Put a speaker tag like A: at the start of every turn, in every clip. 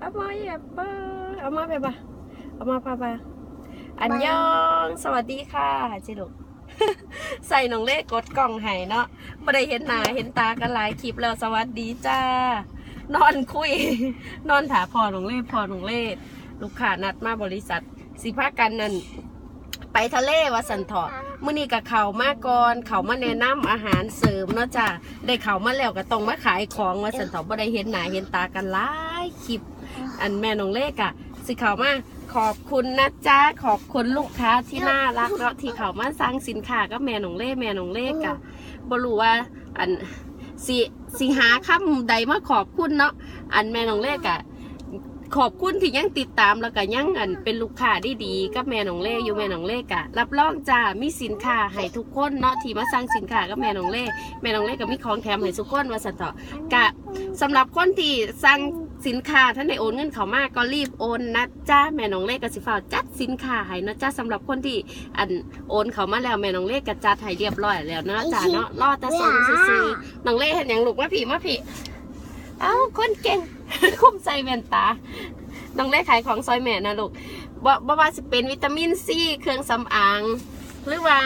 A: อามาอย่าเปเอามาไปปะเอามาปะปะอันยอง สวัสดีค่ะจิลุกใส่น้องเล่กดกล่องให้เนาะไม่ได้เห็นหน้าเห็นตากันหลายคลิปแล้วสวัสดีจ้า นอนคุย นอนถาพอน้องเล่พอน้องเล่ลูกค้านัดมาบริษัท สิพากันนั่น ไปทะเลวะสันเถาะมื่อนี้กับเขามาก่อนเขามาแนะนำอาหารเสริมเนาะจ้าได้เขามาแล้วก็ต้องมาขายของวะสันเถาะบ่ได้เห็นหน้าเห็นตากันหลายคลิป อันแม่น้องเล็กอะสิเขามาขอบคุณนะจ๊ะขอบคุณลูกค้าที่น่ารักเนาะที่เขามาสั่งสินค้าก็แม่น้องเล่แม่น้องเล็กอะบรู้ว่าอันสิสิหาคำใดมาขอบคุณเนาะอันแม่น้องเล็กอะ ขอบคุณที่ยังติดตามแล้วก็ยังอันเป็นลูกค้าดีดีๆกับแม่น้องเล่อยู่แม่น้องเล่กะรับรองจ้ามีสินค้าให้ทุกคนเนาะที่มาสั่งสินค้ากับแม่น้องเล่แม่น้องเล่ก็มีของแถมให้ทุกคนว่าสันเถาะกะสำหรับคนที่สั่งสินค้าท่านได้โอนเงินเขามากก็รีบโอนนะจ้าแม่น้องเล็กกับสิฟ้าวจัดสินค้าให้นะจ้าสำหรับคนที่อันโอนเขามาแล้วแม่น้องเล็กก็จัดให้เรียบร้อยแล้วเนาะจ้าเนาะรอแต่ส่งซื้อๆน้องเล็กเห็นอย่างลูกมาผีมาผีเอ้าคนเก่ง คุ้มใส่แว่นตา น้องเล็กขายของซอยแม่นะลูกบ่บ่ว่าสิเป็นวิตามินซีเครื่องสำอาง หรือว่า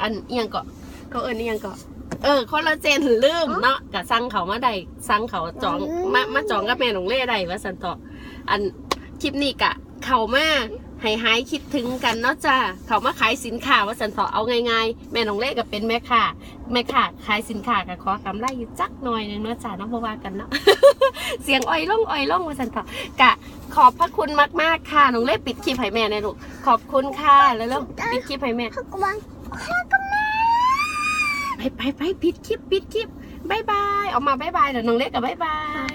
A: อันเอียงก็เขาเอิ้นเอียงก็เออคอลลาเจนลืมเนาะกะสั่งเขามาได้สั่งเขาจองมามาจองกับแม่หนองเล่ได้ว่าสันต่ออันคลิปนี้กะ เขามา ให้หายคิดถึงกันเนาะจ้าเขามาขายสินค้าว่าสันต่อเอาง่ายๆแม่หนองเล่ก็เป็นแม่ค้าแม่ค้าขายสินค้าก็ขอกำไรอยู่จักหน่อยนึงเนาะจ้าเนาะบ่ว่ากันเนาะเสียงอ้อยล่องอ้อยล่องว่าสันต่อกะขอบพระคุณมากๆค่ะหนองเล่ปิดคลิปให้แม่ในอยลูกขอบคุณค่ะแล้วล้วปิดคลิปให้แม่
B: พักวัน
A: ไปไปไปปิดคลิปปิดคลิปบายบายออกมาบายบายเดี๋ยวน้องเล็กกับบายบาย